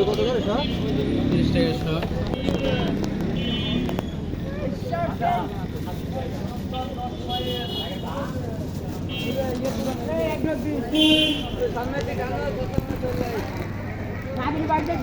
কত করে সব তিরিশ টাকা শো ভাবির বাড়িতে